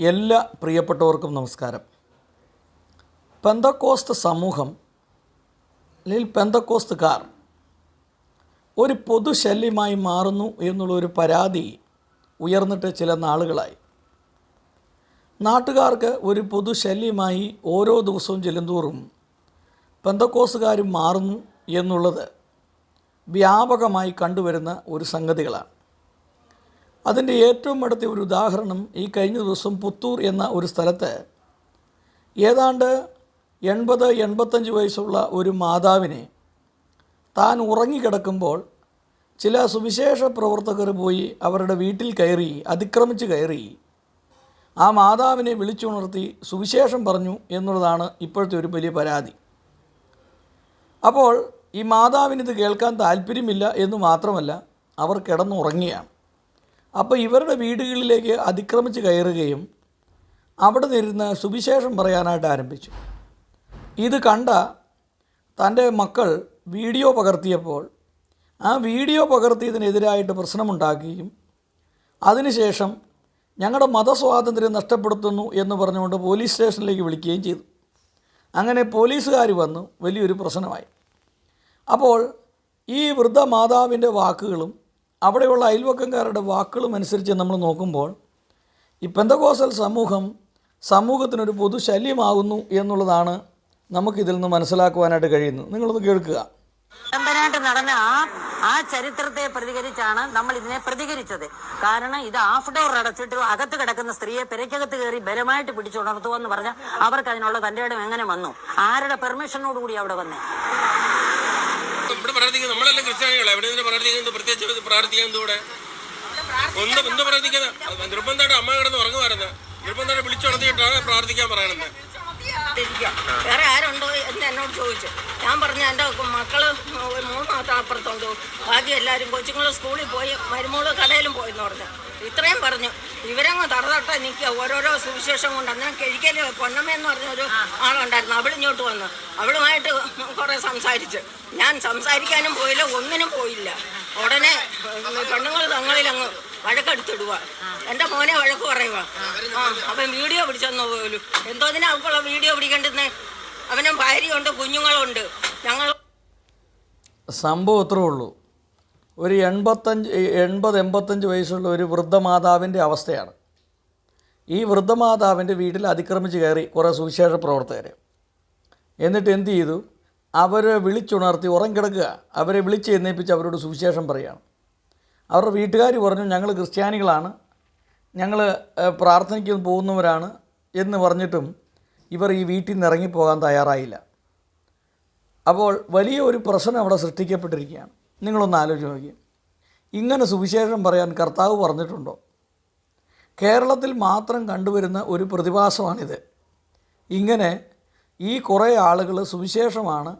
എല്ലാ പ്രിയപ്പെട്ടവർക്കും നമസ്കാരം. പെന്തക്കോസ്ത് സമൂഹം അല്ലെങ്കിൽ പെന്തക്കോസ്തുകാർ ഒരു പൊതുശല്യമായി മാറുന്നു എന്നുള്ളൊരു പരാതി ഉയർന്നിട്ട് ചില നാളുകളായി. നാട്ടുകാർക്ക് ഒരു പൊതുശല്യമായി ഓരോ ദിവസവും ചെല്ലുന്തോറും പെന്തക്കോസുകാരും മാറുന്നു എന്നുള്ളത് വ്യാപകമായി കണ്ടുവരുന്ന ഒരു സംഗതികളാണ്. അതിന്റെ ഏറ്റവും അടുത്ത ഒരു ഉദാഹരണം ഈ കഴിഞ്ഞ ദിവസം പുത്തൂർ എന്ന ഒരു സ്ഥലത്ത് ഏതാണ്ട് എൺപത് എൺപത്തഞ്ച് വയസ്സുള്ള ഒരു മാതാവിനെ താൻ ഉറങ്ങിക്കിടക്കുമ്പോൾ ചില സുവിശേഷ പ്രവർത്തകർ പോയി അവരുടെ വീട്ടിൽ കയറി അതിക്രമിച്ച് കയറി. ആ മാതാവിനെ വിളിച്ചുണർത്തി സുവിശേഷം പറഞ്ഞു എന്നുള്ളതാണ് ഇപ്പോഴത്തെ ഒരു വലിയ പരാതി. അപ്പോൾ ഈ മാതാവിനിത് കേൾക്കാൻ താല്പര്യമില്ല എന്ന് മാത്രമല്ല അവർ കിടന്നുറങ്ങിയാണ്. അപ്പോൾ ഇവരുടെ വീടുകളിലേക്ക് അതിക്രമിച്ച് കയറുകയും അവിടെ നിന്ന് സുവിശേഷം പറയാനായിട്ട് ആരംഭിച്ചു. ഇത് കണ്ട തന്റെ മക്കൾ വീഡിയോ പകർത്തിയപ്പോൾ ആ വീഡിയോ പകർത്തിയതിനെതിരായിട്ട് പ്രശ്നമുണ്ടാക്കുകയും അതിനുശേഷം ഞങ്ങളുടെ മതസ്വാതന്ത്ര്യം നഷ്ടപ്പെടുത്തുന്നു എന്ന് പറഞ്ഞുകൊണ്ട് പോലീസ് സ്റ്റേഷനിലേക്ക് വിളിക്കുകയും ചെയ്തു. അങ്ങനെ പോലീസുകാർ വന്നു വലിയൊരു പ്രശ്നമായി. അപ്പോൾ ഈ വൃദ്ധ മാതാവിന്റെ വാക്കുകളും അവിടെയുള്ള അയൽവക്കംകാരുടെ വാക്കുകളും അനുസരിച്ച് നമ്മൾ നോക്കുമ്പോൾ ഈ പെന്തകോസൽ സമൂഹം സമൂഹത്തിനൊരു പൊതുശല്യമാകുന്നു എന്നുള്ളതാണ് നമുക്കിതിൽ നിന്ന് മനസ്സിലാക്കുവാനായിട്ട് കഴിയുന്നത്. നിങ്ങളൊന്ന് കേൾക്കുക. വിളംബരമായിട്ട് നടന്ന ആ ആ ചരിത്രത്തെ പ്രതികരിച്ചാണ് നമ്മൾ ഇതിനെ പ്രതികരിച്ചത്. കാരണം ഇത് ഹാഫ് ഡോർ അടച്ചിട്ട് അകത്ത് കിടക്കുന്ന സ്ത്രീയെ പെരയ്ക്കകത്ത് കയറി ബലമായിട്ട് പിടിച്ചുണർത്തുമെന്ന് പറഞ്ഞാൽ അവർക്ക് അതിനുള്ള തന്റെ ഇടം എങ്ങനെ വന്നു? ആരുടെ പെർമിഷനോടുകൂടി അവിടെ വന്നേ? ഇവിടെ പ്രാർത്ഥിക്കുന്നത് നമ്മളെല്ലാം ക്രിസ്ത്യാനികളെ. എവിടെ നിന്ന് പ്രാർത്ഥിക്കുന്നത്? പ്രത്യേകിച്ച് പ്രാർത്ഥിക്കുന്നത് ഇവിടെ? ഒന്ന് എന്ത് പ്രാർത്ഥിക്കുന്നത് നിർബന്ധമായിട്ട് അമ്മ കിടന്ന് ഉറങ്ങുമായിരുന്നു. നിർബന്ധമായിട്ട് വിളിച്ചുണർത്തിയിട്ടാണ് പ്രാർത്ഥിക്കാൻ പറയണത്. ഇരിക്കുക. വേറെ ആരുണ്ടോ എന്ന് എന്നോട് ചോദിച്ചു. ഞാൻ പറഞ്ഞു എന്റെ മക്കൾ മൂന്ന് മാസം അപ്പുറത്തുണ്ട്. ബാക്കി എല്ലാവരും കൊച്ചുങ്ങൾ സ്കൂളിൽ പോയി മരുമോൾ കടയിലും പോയെന്ന് പറഞ്ഞു. ഇത്രയും പറഞ്ഞു. ഇവരങ്ങ് തറതട്ട നിൽക്കുക. ഓരോരോ സുവിശേഷം കൊണ്ട് അന്നേരം കിഴിക്കൽ പൊന്നമ്മയെന്ന് പറഞ്ഞൊരു പറഞ്ഞ ഒരു ആളുണ്ടായിരുന്നു. അവളിങ്ങോട്ട് വന്നു. അവളുമായിട്ട് കുറേ സംസാരിച്ചു. ഞാൻ സംസാരിക്കാനും പോയില്ല ഒന്നിനും പോയില്ല. ഉടനെ പെണ്ണുങ്ങൾ തങ്ങളിലങ്ങ് വഴക്കെടുത്തിടുക എന്റെ മോനെ വഴക്ക് പറയുക ആ അവൻ വീഡിയോ പിടിച്ചെന്ന് പോലും. എന്തോതിനാ അവക്കുള്ള വീഡിയോ പിടിക്കേണ്ടുന്നേ. അവനും ഭാര്യയുണ്ട് കുഞ്ഞുങ്ങളുണ്ട്. ഞങ്ങൾ സംഭവം ഇത്രേ ഉള്ളൂ. ഒരു എൺപത്തഞ്ച് എൺപത് എൺപത്തഞ്ച് വയസ്സുള്ള ഒരു വൃദ്ധമാതാവിന്റെ അവസ്ഥയാണ്. ഈ വൃദ്ധമാതാവിന്റെ വീട്ടിൽ അതിക്രമിച്ച് കയറി കുറേ സുവിശേഷ പ്രവർത്തകർ എന്നിട്ട് എന്ത് ചെയ്തു? അവരെ വിളിച്ചുണർത്തി ഉറങ്ങിക്കിടക്കുക. അവരെ വിളിച്ച് എന്നേപ്പിച്ച് അവരോട് സുവിശേഷം പറയുകയാണ്. അവരുടെ വീട്ടുകാർ പറഞ്ഞു ഞങ്ങൾ ക്രിസ്ത്യാനികളാണ്. ഞങ്ങൾ പ്രാർത്ഥനയ്ക്ക് പോകുന്നവരാണ്. എന്ന് പറഞ്ഞിട്ടും ഇവർ ഈ വീട്ടിൽ നിന്ന് ഇറങ്ങിപ്പോകാൻ തയ്യാറായില്ല. അപ്പോൾ വലിയ ഒരു പ്രശ്നം അവിടെ സൃഷ്ടിക്കപ്പെട്ടിരിക്കുകയാണ്. നിങ്ങളൊന്ന് ആലോചിച്ച് നോക്കി ഇങ്ങനെ സുവിശേഷം പറയാൻ കർത്താവ് പറഞ്ഞിട്ടുണ്ടോ? കേരളത്തിൽ മാത്രം കണ്ടുവരുന്ന ഒരു പ്രതിഭാസമാണിത്. ഇങ്ങനെ ഈ കുറേ ആളുകൾ സുവിശേഷമാണ്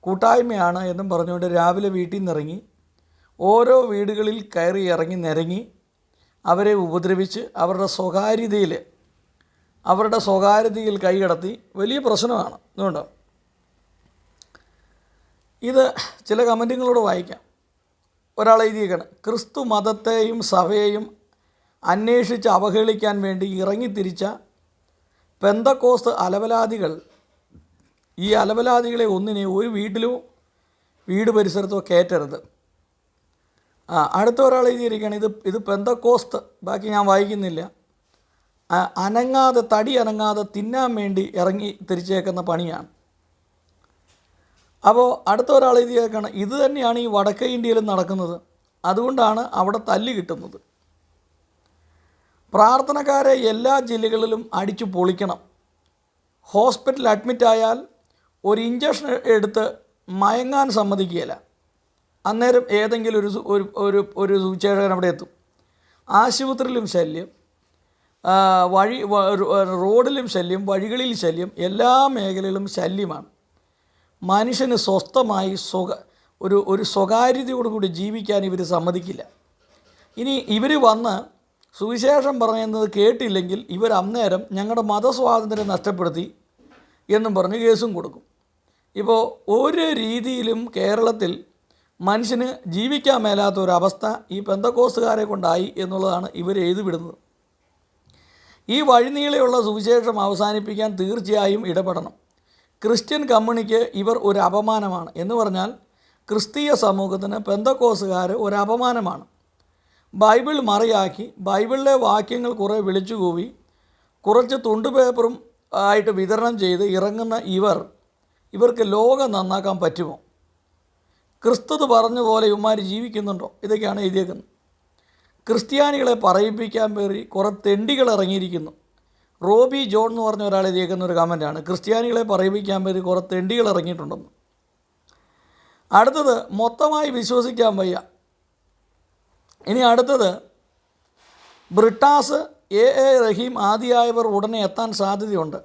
കൂട്ടായ്മയാണ് എന്നും പറഞ്ഞുകൊണ്ട് രാവിലെ വീട്ടിൽ നിന്നിറങ്ങി ഓരോ വീടുകളിൽ കയറി ഇറങ്ങി നിരങ്ങി അവരെ ഉപദ്രവിച്ച് അവരുടെ സ്വകാര്യതയിൽ അവരുടെ സ്വകാര്യതയിൽ കൈകടത്തി വലിയ പ്രശ്നമാണ്. അതുകൊണ്ട് ഇത് ചില കമന്റുകളോട് വായിക്കാം. ഒരാൾ എഴുതിയേക്കാണ് ക്രിസ്തു മതത്തെയും സഭയെയും അന്വേഷിച്ച് അവഹേളിക്കാൻ വേണ്ടി ഇറങ്ങിത്തിരിച്ച പെന്തക്കോസ്ത് അലവലാദികൾ ഈ അലവലാദികളെ ഒന്നിനെ ഒരു വീട്ടിലോ വീട് പരിസരത്തോ കയറ്റരുത്. അടുത്ത ഒരാൾ എഴുതിയിരിക്കുകയാണ് ഇത് ഇത് പെന്തക്കോസ്ത് ബാക്കി ഞാൻ വായിക്കുന്നില്ല. അനങ്ങാതെ തടി അനങ്ങാതെ തിന്നാൻ വേണ്ടി ഇറങ്ങി തിരിച്ചേക്കുന്ന പണിയാണ്. അപ്പോൾ അടുത്ത ഒരാൾ എഴുതിയേക്കാണ് ഇത് തന്നെയാണ് ഈ വടക്കേ ഇന്ത്യയിലും നടക്കുന്നത്. അതുകൊണ്ടാണ് അവിടെ തല്ല് കിട്ടുന്നത്. പ്രാർത്ഥനക്കാരെ എല്ലാ ജില്ലകളിലും അടിച്ചു പൊളിക്കണം. ഹോസ്പിറ്റലിൽ അഡ്മിറ്റായാൽ ഒരു ഇഞ്ചക്ഷൻ എടുത്ത് മയങ്ങാൻ സമ്മതിക്കുകയില്ല. അന്നേരം ഏതെങ്കിലും ഒരു ഒരു ഒരു സുവിശേഷകൻ അവിടെ എത്തും. ആശുപത്രിയിലും ശല്യം വഴി റോഡിലും ശല്യം വഴികളിൽ ശല്യം എല്ലാ മേഖലയിലും ശല്യമാണ്. മനുഷ്യന് സ്വസ്ഥമായി സ്വക ഒരു ഒരു സ്വകാര്യതയോടുകൂടി ജീവിക്കാൻ ഇവർ സമ്മതിക്കില്ല. ഇനി ഇവർ വന്ന് സുവിശേഷം പറയുന്നത് കേട്ടില്ലെങ്കിൽ ഇവർ അന്നേരം ഞങ്ങളുടെ മതസ്വാതന്ത്ര്യം നഷ്ടപ്പെടുത്തി എന്നും പറഞ്ഞ് കേസും കൊടുക്കും. ഇപ്പോൾ ഒരു രീതിയിലും കേരളത്തിൽ മനുഷ്യന് ജീവിക്കാൻ മേലാത്ത ഒരവസ്ഥ ഈ പെന്തക്കോസ്തുകാരെ കൊണ്ടായി എന്നുള്ളതാണ് ഇവർ എഴുതി വിടുന്നത്. ഈ വഴിനീളെയുള്ള സുവിശേഷം അവസാനിപ്പിക്കാൻ തീർച്ചയായും ഇടപെടണം. ക്രിസ്ത്യൻ കമ്മ്യൂണിക്ക് ഇവർ ഒരു അപമാനമാണ്. എന്ന് പറഞ്ഞാൽ ക്രിസ്തീയ സമൂഹത്തിന് പെന്തക്കോസുകാർ ഒരു അപമാനമാണ്. ബൈബിൾ മറിയാക്കി ബൈബിളിലെ വാക്യങ്ങൾ കുറേ വിളിച്ചുകൂവി കുറച്ച് തുണ്ട് പേപ്പറും ആയിട്ട് വിതരണം ചെയ്ത് ഇറങ്ങുന്ന ഇവർ ഇവർക്ക് ലോകം നന്നാക്കാൻ പറ്റുമോ? ക്രിസ്തു പറഞ്ഞ പോലെ ഇവന്മാർ ജീവിക്കുന്നുണ്ടോ? ഇതൊക്കെയാണ് എഴുതിയേക്കുന്നത്. ക്രിസ്ത്യാനികളെ പറയിപ്പിക്കാൻ പേറി കുറേ തെണ്ടികൾ ഇറങ്ങിയിരിക്കുന്നു. റോബി ജോൺ എന്ന് പറഞ്ഞ ഒരാൾ എഴുതിയേക്കുന്ന ഒരു കമന്റാണ് ക്രിസ്ത്യാനികളെ പറയിപ്പിക്കാൻ വേണ്ടി കുറേ തെണ്ടികൾ ഇറങ്ങിയിട്ടുണ്ടെന്ന്. അടുത്തത് മൊത്തമായി വിശ്വസിക്കാൻ വയ്യ. ഇനി അടുത്തത് ബ്രിട്ടാസ് എ എ റഹീം ആദിയായവർ ഉടനെ എത്താൻ സാധ്യതയുണ്ട്.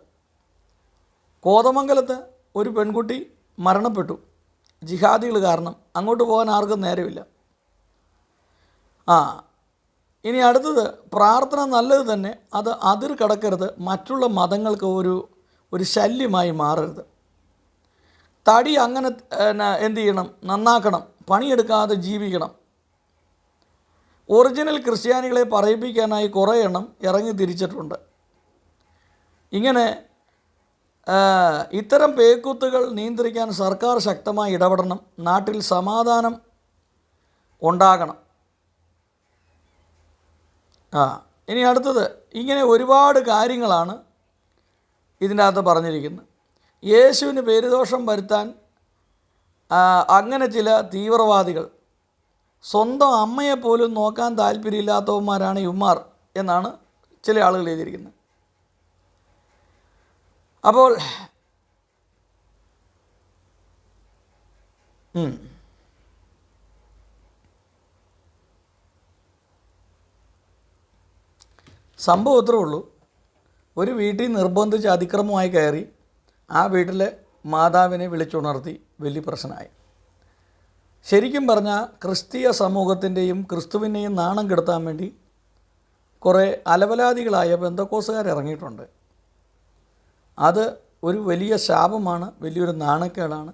കോതമംഗലത്ത് ഒരു പെൺകുട്ടി മരണപ്പെട്ടു. ജിഹാദികൾ കാരണം അങ്ങോട്ട് പോകാൻ ആർക്കും നേരമില്ല. ആ ഇനി അടുത്തത് പ്രാർത്ഥന നല്ലത് തന്നെ അത് അതിർ കടക്കരുത് മറ്റുള്ള മതങ്ങൾക്ക് ഒരു ഒരു ശല്യമായി മാറരുത്. തടി അങ്ങനെ എന്തു ചെയ്യണം? നന്നാക്കണം. പണിയെടുക്കാതെ ജീവിക്കണം. ഒറിജിനൽ ക്രിസ്ത്യാനികളെ പറയിപ്പിക്കാനായി കുറേ എണ്ണം ഇറങ്ങി തിരിച്ചിട്ടുണ്ട്. ഇങ്ങനെ ഇത്തരം പേക്കൂത്തുകൾ നിയന്ത്രിക്കാൻ സർക്കാർ ശക്തമായി ഇടപെടണം. നാട്ടിൽ സമാധാനം ഉണ്ടാകണം. ആ ഇനി അടുത്തത്. ഇങ്ങനെ ഒരുപാട് കാര്യങ്ങളാണ് ഇതിന്റെ അകത്ത് പറഞ്ഞിരിക്കുന്നത്. യേശുവിന് പേരുദോഷം വരുത്താൻ അങ്ങനെ ചില തീവ്രവാദികൾ. സ്വന്തം അമ്മയെ പോലും നോക്കാൻ താല്പര്യമില്ലാത്തവന്മാരാണ് ഇവന്മാർ എന്നാണ് ചില ആളുകൾ എഴുതിയിരിക്കുന്നത്. അപ്പോൾ. സംഭവം ഇത്രേ ഉള്ളൂ. ഒരു വീട്ടിൽ നിർബന്ധിച്ച് അതിക്രമമായി കയറി ആ വീട്ടിലെ മാതാവിനെ വിളിച്ചുണർത്തി വലിയ പ്രശ്നമായി. ശരിക്കും പറഞ്ഞാൽ ക്രിസ്തീയ സമൂഹത്തിന്റെയും ക്രിസ്തുവിനെയും നാണം കെടുത്താൻ വേണ്ടി കുറേ അലവലാദികളായ ബന്ധക്കോസുകാർ ഇറങ്ങിയിട്ടുണ്ട്. അത് ഒരു വലിയ ശാപമാണ് വലിയൊരു നാണക്കേടാണ്.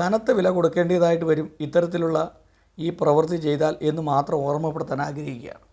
കനത്ത വില കൊടുക്കേണ്ടതായിട്ട് വരും ഇത്തരത്തിലുള്ള ഈ പ്രവൃത്തി ചെയ്താൽ എന്ന് മാത്രം ഓർമ്മപ്പെടുത്താൻ ആഗ്രഹിക്കുകയാണ്.